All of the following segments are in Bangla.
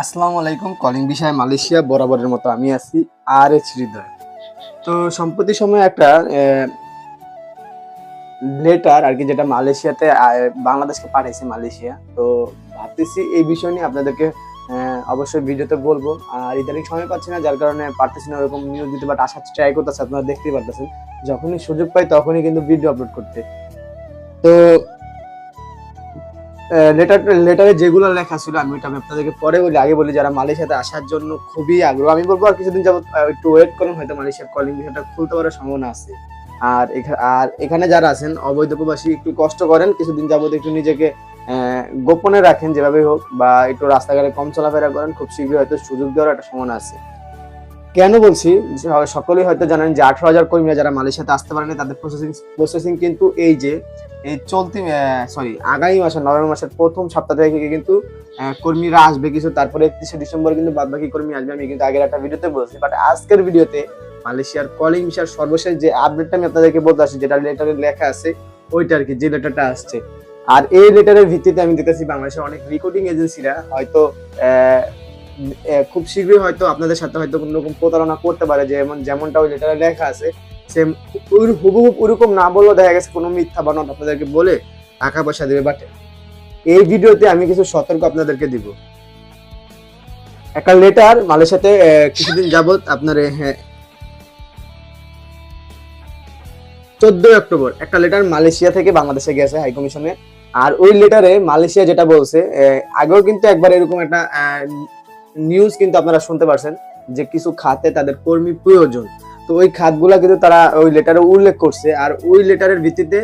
আসসালামু আলাইকুম কলিং বিষয় মালয়েশিয়া বরাবরের মতো আমি আছি আর এচ হৃদয়। তো সম্প্রতি সময় একটা লেটার আর কি যেটা মালয়েশিয়াতে বাংলাদেশকে পাঠাইছে মালয়েশিয়া। তো ভাবতেছি এই বিষয় নিয়ে আপনাদেরকে অবশ্যই ভিডিওতে বলব। আর ইদানিং সময় পাচ্ছি না, যার কারণে পারতেছি না ওরকম নিউজ দিতে বাট আসার ট্রাই করতেছে, আপনারা দেখতেই পারতেছেন। যখনই সুযোগ পাই তখনই কিন্তু ভিডিও আপলোড করতে। তো লেটার লেটারে যেগুলো লেখা ছিল আমি আমি আপনাদেরকে পরে বলি। আগে বলি যারা মালয়েশিয়াতে আসার জন্য খুবই আগ্রহ আমি বলব আর কিছুদিন আহ, একটু ওয়েট করুন হয়তো মালয়েশিয়ার কলিং বিষয়টা খুলতে পারার সম্ভাবনা আছে। আর আর এখানে যারা আছেন অবৈধ প্রবাসী একটু কষ্ট করেন কিছুদিন যাবত একটু নিজেকে গোপনে রাখেন যেভাবে হোক বা একটু রাস্তাঘাটে কম চলাফেরা করেন খুব শীঘ্রই হয়তো সুযোগ দেওয়ার একটা সম্ভাবনা আছে। কেন বলছি? সকলেই হয়তো জানেন যে আঠারো হাজার কর্মীরা যারা মালয়েশিয়াতে আসতে পারেনি, তাদের প্রসেসিং প্রসেসিং কিন্তু এই যে, এই চলতি সরি আগামী মাসের, নভেম্বর মাসের প্রথম সপ্তাহ থেকে কিন্তু কর্মীরা আসবে কিছু। তারপরে একত্রিশে ডিসেম্বর কিন্তু বাদ বাকি কর্মী আসবে। আমি কিন্তু আগের একটা ভিডিওতে বলছি। বাট আজকের ভিডিওতে মালয়েশিয়ার কলিং বিষয়ের সর্বশেষ যে আপডেটটা আমি আপনাদেরকে বলতে আসছি, যেটা লেটারে লেখা আছে, ওইটা আর কি, যে লেটারটা আসছে। আর এই লেটারের ভিত্তিতে আমি দেখতেছি বাংলাদেশের অনেক রিক্রুটিং এজেন্সিরা হয়তো খুব শীঘ্রই হয়তো আপনাদের সাথে হয়তো কোনো রকম প্রতারণা করতে পারে যেমন যেমনটা ওই লেটারে লেখা আছে সেম হুবহু ওরকম না বললেও দেখা গেছে কোনো মিথ্যা বানানো আপনাদেরকে বলে টাকা পয়সা দেবে বাট এই ভিডিওতে আমি কিছু সতর্ক আপনাদেরকে দিব। একটা লেটার মালয়েশিয়াতে আহ, কিছুদিন যাবত আপনার হ্যাঁ। চোদ্দই অক্টোবর একটা লেটার মালয়েশিয়া থেকে বাংলাদেশে গেছে হাই কমিশনে আর ওই লেটারে মালয়েশিয়া যেটা বলছে আগেও কিন্তু একবার এরকম একটা নিউজ কিন্তু আপনারা শুনতে পারছেন যে কিছু খাতে তাদের কর্মী প্রয়োজন। তো ওই খাতগুলা কিন্তু তারা ওই লেটারে উল্লেখ করছে আর ওই লেটারের ভিত্তিতে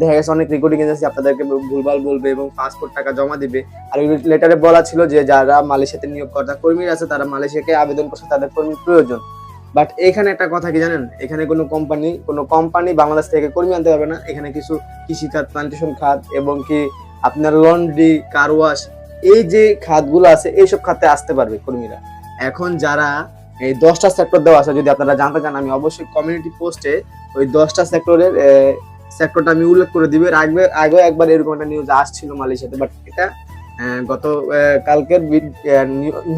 দেখা গেছে অনেক রেকর্ডিং এজেন্সি আপনাদেরকে ভুলভাল বলবে এবং পাসপোর্ট টাকা জমা দিবে। আর ওই লেটারে বলা ছিল যে যারা মালয়েশিয়াতে নিয়োগকর্তা কর্মী আছে, তারা মালয়েশিয়াকে আবেদন করছে, তাদের কর্মী প্রয়োজন। বাট এখানে একটা কথা কি জানেন? এখানে কোনো কোম্পানি কোনো কোম্পানি বাংলাদেশ থেকে কর্মী আনতে পারবে না। এখানে কিছু কৃষি খাত প্লান্টেশন খাত এবং কি আপনার লন্ড্রি কার ওয়াশ এই যে খাতগুলো আছে, এইসব খাতে আসতে পারবে কর্মীরা। এখন যারা এই দশটা সেক্টর দেওয়া আছে, যদি আপনারা জানতে চান, আমি অবশ্যই কমিউনিটি পোস্টে ওই দশটা সেক্টরের সেক্টরটা আমি উল্লেখ করে দিবে। আগে আগে একবার এরকম একটা নিউজ আসছিল মালয়েশিয়াতে বাট এটা গত কালকের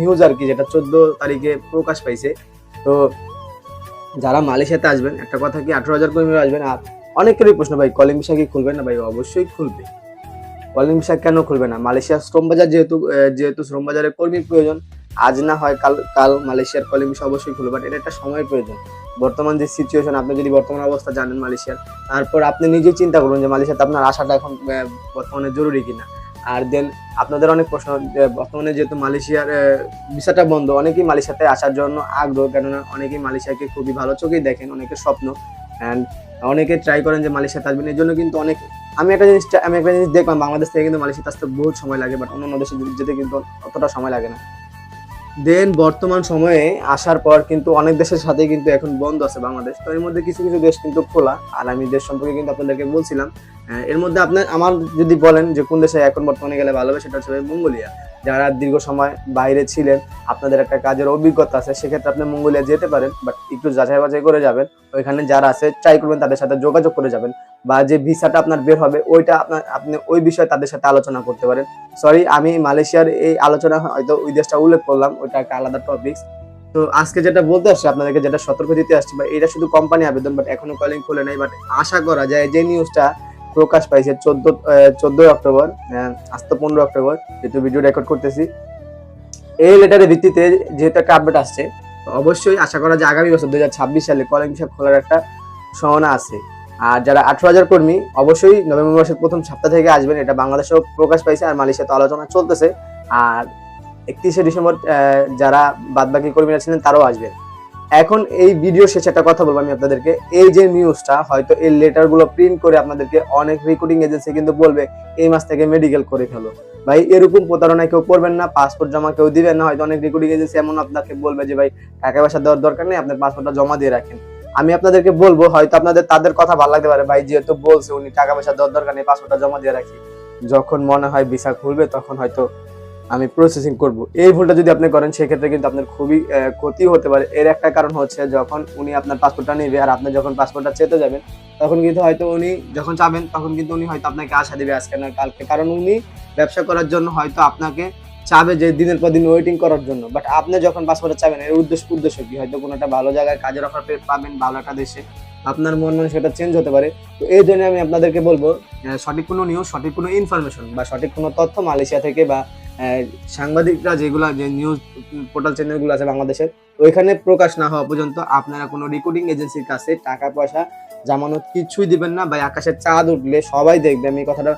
নিউজ আর কি, যেটা চোদ্দ তারিখে প্রকাশ পাইছে। তো যারা মালয়েশিয়াতে আসবেন, একটা কথা কি, আঠারো হাজার কর্মীরা আসবেন, আর অনেকেরই প্রশ্ন, ভাই, কলিং ভিসা কি খুলবে না? ভাই, অবশ্যই খুলবে। কলিং ভিসা কেন খুলবে না? মালয়েশিয়ার শ্রম বাজার যেহেতু যেহেতু শ্রম বাজারে কর্মীর প্রয়োজন, আজ না হয় কাল কাল মালয়েশিয়ার কলিং ভিসা অবশ্যই খুলবে, বাট এটা একটা সময়ের প্রয়োজন। বর্তমান যে সিচুয়েশন আপনি যদি বর্তমান অবস্থা জানেন মালয়েশিয়ার, তারপর আপনি নিজেই চিন্তা করুন যে মালয়েশিয়াতে আপনার আসাটা এখন বর্তমানে জরুরি কিনা। আর দেন আপনাদের অনেক প্রশ্ন বর্তমানে যেহেতু মালয়েশিয়ার ভিসাটা বন্ধ, অনেকেই মালয়েশিয়াতে আসার জন্য আগ্রহ, কেননা অনেকেই মালয়েশিয়াকে খুবই ভালো চোখেই দেখেন, অনেকের স্বপ্ন। অ্যান্ড অনেকে ট্রাই করেন যে মালয়েশিয়াতে আসবেন এই জন্য কিন্তু অনেক আমি একটা জিনিসটা আমি একটা জিনিস দেখলাম, বাংলাদেশ থেকে কিন্তু মালয়েশিয়াতে আসতে বহুত সময় লাগে বাট অন্য দেশে যেতে কিন্তু অতটা সময় লাগে না। দেন বর্তমান সময়ে আসার পর কিন্তু অনেক দেশের সাথে কিন্তু এখন বন্ধ আছে বাংলাদেশ। তো এর মধ্যে কিছু কিছু দেশ কিন্তু খোলা। আর আমি দেশ সম্পর্কে কিন্তু আপনাদেরকে বলছিলাম এর মধ্যে আপনার, আমার যদি বলেন যে কোন দেশে এখন বর্তমানে গেলে ভালো হবে, সেটা হচ্ছে মঙ্গোলিয়া। যারা দীর্ঘ সময় বাইরে ছিলেন, আপনাদের একটা কাজের অভিজ্ঞতা আছে, সেক্ষেত্রে আপনি মঙ্গোলিয়া যেতে পারেন বাট একটু যাচাই বাছাই করে যাবেন। ওইখানে যারা আছে ট্রাই করবেন, তাদের সাথে যোগাযোগ করে যাবেন, বা যে ভিসাটা আপনার বের হবে, ওইটা আপনার, আপনি ওই বিষয়ে তাদের সাথে আলোচনা করতে পারেন। সরি আমি মালয়েশিয়ার এই আলোচনা হয়তো ওই দেশটা উল্লেখ করলাম, ওইটা একটা আলাদা টপিক তো আজকে যেটা বলতে আসছি, আপনাদেরকে যেটা সতর্ক দিতে আসছি, বা এটা শুধু কোম্পানি আবেদন বাট এখনও কলিং খুলে নাই বাট আশা করা যায় যে নিউজটা প্রকাশ পাইছে চোদ্দ চোদ্দই অক্টোবর আজ তো পনেরো অক্টোবর, যেহেতু ভিডিও রেকর্ড করতেছি। এই লেটারের ভিত্তিতে যেহেতু একটা আপডেট আসছে অবশ্যই আশা করা যায় আগামী বছর দুই হাজার ছাব্বিশ সালে কলিং বিষয় খোলার একটা সম্ভাবনা আছে। আর যারা আঠারো হাজার কর্মী, অবশ্যই নভেম্বর মাসের প্রথম সপ্তাহ থেকে আসবেন। এটা বাংলাদেশেও প্রকাশ পাইছে আর মালয়েশিয়াতে আলোচনা চলতেছে। আর একত্রিশে ডিসেম্বর যারা বাদবাকি কর্মীরা ছিলেন, তারাও আসবেন। এখন এই ভিডিও শেষে একটা কথা বলব আমি আপনাদেরকে। এই যে নিউজটা হয়তো এই লেটারগুলো প্রিন্ট করে আপনাদেরকে অনেক রেকর্ডিং এজেন্সি কিন্তু বলবে, এই মাস থেকে মেডিকেল করে ফেলো। ভাই, এরকম প্রতারণা কেউ করবেন না পাসপোর্ট জমা কেউ দিবেন না, হয়তো অনেক রেকর্ডিং এজেন্সি এমন আপনাকে বলবে যে, ভাই, টাকা পয়সা দেওয়ার দরকার নেই, আপনার পাসপোর্টটা জমা দিয়ে রাখেন। আমি আপনাদেরকে বলব, হয়তো আপনাদের, তাদের কথা ভালো লাগতে পারে। ভাই, যেহেতু বলছে উনি, টাকা পয়সা দেওয়ার দরকার নেই পাসপোর্টটা জমা দিয়ে রাখি। যখন মনে হয় ভিসা খুলবে, তখন হয়তো আমি প্রসেসিং করব। এই ভুলটা যদি আপনি করেন, সেক্ষেত্রে কিন্তু আপনার খুবই ক্ষতি হতে পারে। এর একটা কারণ হচ্ছে, যখন উনি আপনার পাসপোর্টটা নেবে আর আপনি যখন পাসপোর্টটা চেতে যাবেন, তখন কিন্তু হয়তো উনি যখন চাবেন তখন কিন্তু উনি হয়তো আপনাকে আশা দেবে আজকে না কালকে। কারণ উনি ব্যবসা করার জন্য হয়তো আপনাকে চাবে যে দিনের পর দিন ওয়েটিং করার জন্য। বাট আপনি যখন পাসপোর্টে চাবেন, এর উদ্দেশ্য উদ্দেশ্য কি? হয়তো কোনো একটা ভালো জায়গায় কাজের অফার পাবেন, ভালো একটা দেশে। আপনার মন মনে সেটা চেঞ্জ হতে পারে। তো এই জন্য আমি আপনাদেরকে বলব সঠিক কোনো নিউজ সঠিক কোনো ইনফরমেশন বা সঠিক কোনো তথ্য মালয়েশিয়া থেকে বা সাংবাদিকরা যেগুলো, যে নিউজ পোর্টাল চ্যানেলগুলো আছে বাংলাদেশের, ওইখানে প্রকাশ না হওয়া পর্যন্ত আপনারা কোনো রেকর্ডিং এজেন্সির কাছে টাকা পয়সা জামানত কিছুই দিবেন না। বা আকাশের চাঁদ উঠলে সবাই দেখবে। আমি কথাটা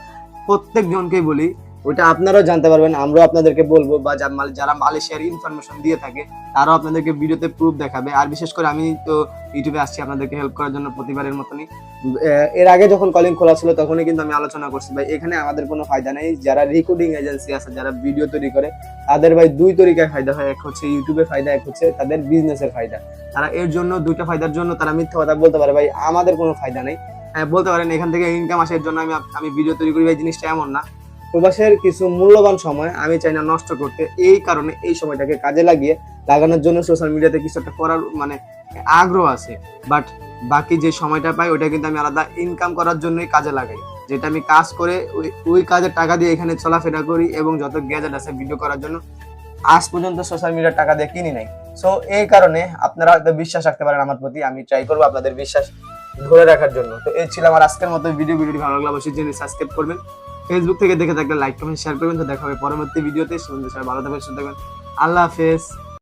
প্রত্যেকজনকেই বলি ওইটা আপনারাও জানতে পারবেন, আমরাও আপনাদেরকে বলব বা যারা মালয়েশিয়ার ইনফরমেশন দিয়ে থাকে, তারাও আপনাদেরকে ভিডিওতে প্রুফ দেখাবে। আর বিশেষ করে আমি তো ইউটিউবে আসছি, আপনাদেরকে হেল্প করার জন্য প্রতিবারের মতনই। এর আগে যখন কলিং খোলা ছিল, তখনই কিন্তু আমি আলোচনা করছি। ভাই, এখানে আমাদের কোনো ফায়দা নেই। যারা রেকর্ডিং এজেন্সি আছে, যারা ভিডিও তৈরি করে, তাদের ভাই দুই তরিকায় ফায়দা হয়। এক হচ্ছে ইউটিউবে ফায়দা, এক হচ্ছে তাদের বিজনেসের ফায়দা। তারা এর জন্য, দুইটা ফায়দার জন্য তারা মিথ্যা কথা বলতে পারে। ভাই, আমাদের কোনো ফায়দা নেই। হ্যাঁ বলতে পারেন, এখান থেকে ইনকাম আসার জন্য আমি আমি ভিডিও তৈরি করি। ভাই, জিনিসটা এমন না। প্রবাসের কিছু মূল্যবান সময় আমি চাই না নষ্ট করতে। এই কারণে এই সময়টাকে কাজে লাগিয়ে লাগানোর জন্য সোশ্যাল মিডিয়াতে কিছু একটা করার মানে আগ্রহ আছে। বাট বাকি যে সময়টা পাই, ওটা কিন্তু আমি আলাদা ইনকাম করার জন্যই কাজে লাগাই। যেটা আমি কাজ করে ওই কাজের টাকা দিয়ে এখানে চলাফেরা করি এবং যত গ্যাজেট আছে ভিডিও করার জন্য, আজ পর্যন্ত সোশ্যাল মিডিয়ার টাকা দিয়ে কিনি নাই। সো এই কারণে আপনারা হয়তো বিশ্বাস রাখতে পারেন আমার প্রতি, আমি ট্রাই করব আপনাদের বিশ্বাস ধরে রাখার জন্য। তো এই ছিল আমার আজকের মতো ভিডিও ভিডিওটি ভালো লাগলে অবশ্যই জেনে সাবস্ক্রাইব করবেন। ফেসবুক থেকে দেখে থাকলে লাইক কমেন্ট শেয়ার করবেন। তো দেখা হবে পরবর্তী ভিডিওতে সুন্দর সবাই ভালো থাকবেন, সুস্থ থাকবেন। আল্লাহ হাফেজ।